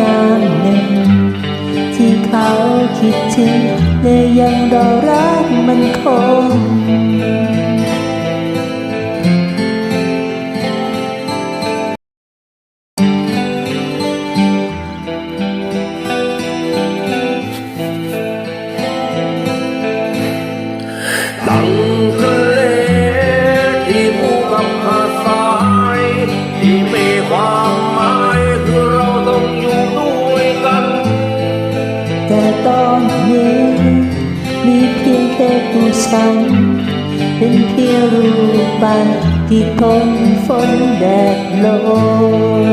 นานหนึ่ง ที่เขาคิดถึงและยังรอรักมันคงหลังทะเลที่ นนี้มีเพียงแค่ตัวฉันเป็นเพียงรูปปั้นที่ทนฝนแดดลม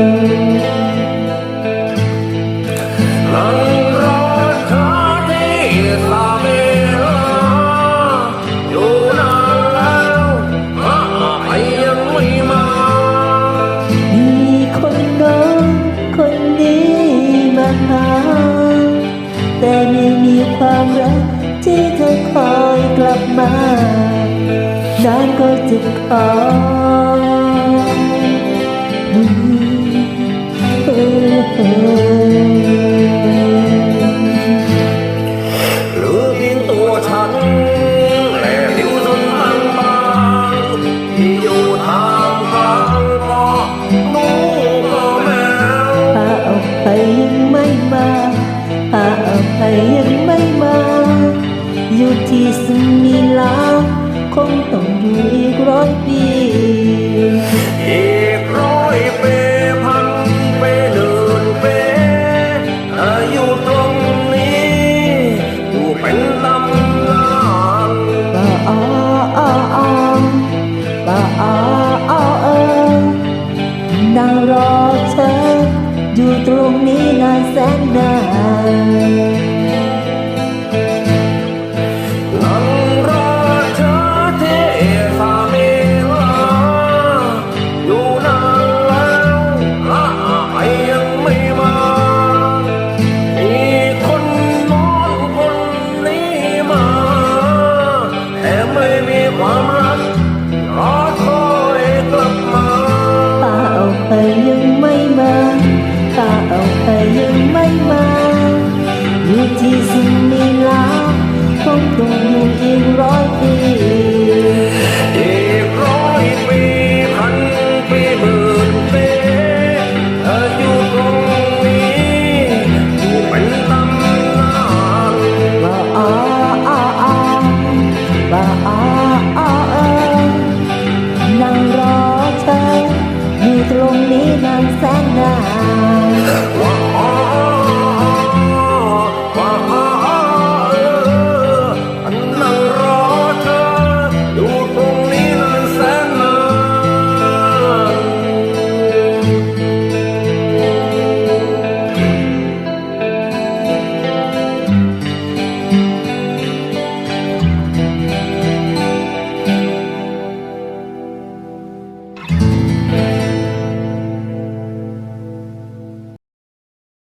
นั่งรอเธอที่สาเมลอยู่นานแล้วหาไอ แต่ไม่มีความรักที่เธอคอยกลับมานานก็จะขอ รอเธอ อยู่ตรงนี้นานแสนนาน ปาออกไปยังไม่มาอยู่ที่สิ่งมีลาคงต้องอยู่อีกร้อยปีอีกร้อยปีพันปีหมื่นปีเธออยู่ตรงนี้อยู่เป็นตำนานปาอาอาอาปาอา